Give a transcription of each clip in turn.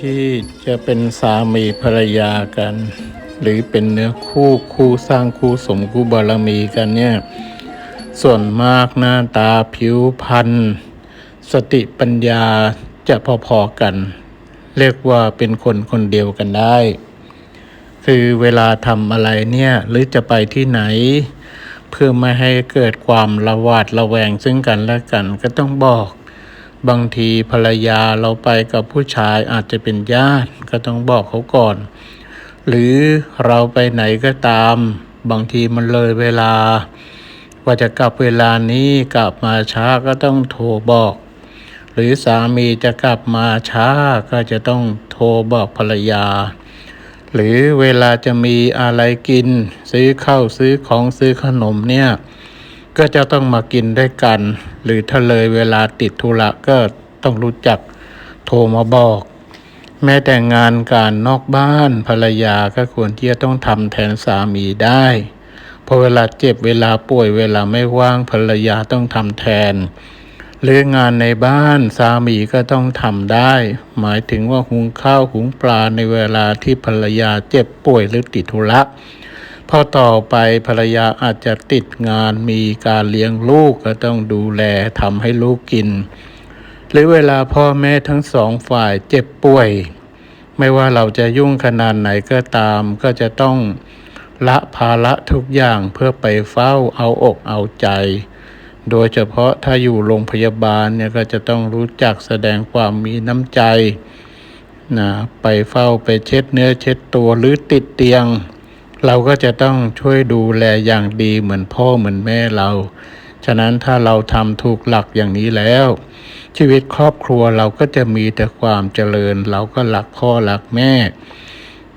ที่จะเป็นสามีภรรยากัน หรือเป็นเนื้อคู่คู่สร้างคู่สมคู่บารมีกันเนี่ย ส่วนมากหน้าตาผิวพรรณสติปัญญาจะพอๆกัน เรียกว่าเป็นคนคนเดียวกันได้ คือเวลาทำอะไรเนี่ย หรือจะไปที่ไหน เพื่อไม่ให้เกิดความระวาดระแวงซึ่งกันและกันก็ต้องบอก บางทีภรรยาเราไปกับผู้ชายอาจจะเป็นญาติก็ต้องบอกเขาก่อน หรือเราไปไหนก็ตาม บางทีมันเลยเวลาว่าจะกลับเวลานี้กลับมาช้าก็ต้องโทรบอก หรือสามีจะกลับมาช้าก็จะต้องโทรบอกภรรยา หรือเวลาจะมีอะไรกิน ซื้อข้าวซื้อของซื้อขนมเนี่ย ก็จะต้องมากินด้วยกัน หรือถ้าเลยเวลาติดธุระก็ต้องรู้จักโทรมาบอก แม้แต่งานการนอกบ้านภรรยาก็ควรที่จะต้องทำแทนสามีได้พอเวลาเจ็บเวลาป่วยเวลาไม่ว่างภรรยาต้องทำแทน หรืองานในบ้านสามีก็ต้องทำได้ หมายถึงว่าหุงข้าวหุงปลาในเวลาที่ภรรยาเจ็บป่วยหรือติดธุระ พอต่อไปภรรยาอาจจะติดงานมีการเลี้ยงลูกก็ต้องดูแลทำให้ลูกกิน หรือเวลาพ่อแม่ทั้งสองฝ่ายเจ็บป่วย ไม่ว่าเราจะยุ่งขนาดไหนก็ตาม ก็จะต้องละภาระทุกอย่างเพื่อไปเฝ้าเอาอกเอาใจ โดยเฉพาะถ้าอยู่โรงพยาบาลเนี่ยก็จะต้องรู้จักแสดงความมีน้ำใจนะไปเฝ้าไปเช็ดเนื้อเช็ดตัวหรือติดเตียง เราก็จะต้องช่วยดูแลอย่างดีเหมือนพ่อเหมือนแม่เรา ฉะนั้นถ้าเราทำถูกหลักอย่างนี้แล้ว ชีวิตครอบครัวเราก็จะมีแต่ความเจริญ เราก็รักพ่อรักแม่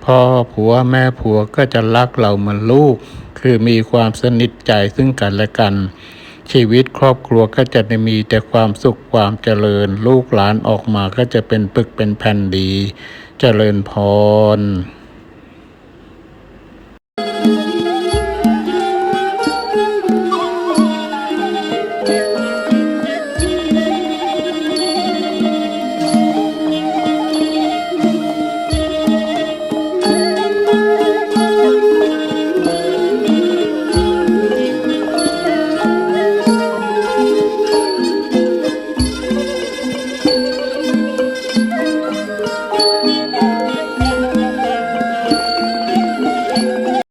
พ่อผัวแม่ผัวก็จะรักเราเหมือนลูก คือมีความสนิทใจซึ่งกันและกัน ชีวิตครอบครัวก็จะได้มีแต่ความสุขความเจริญ ลูกหลานออกมาก็จะเป็นปึกเป็นแผ่นดี เจริญพร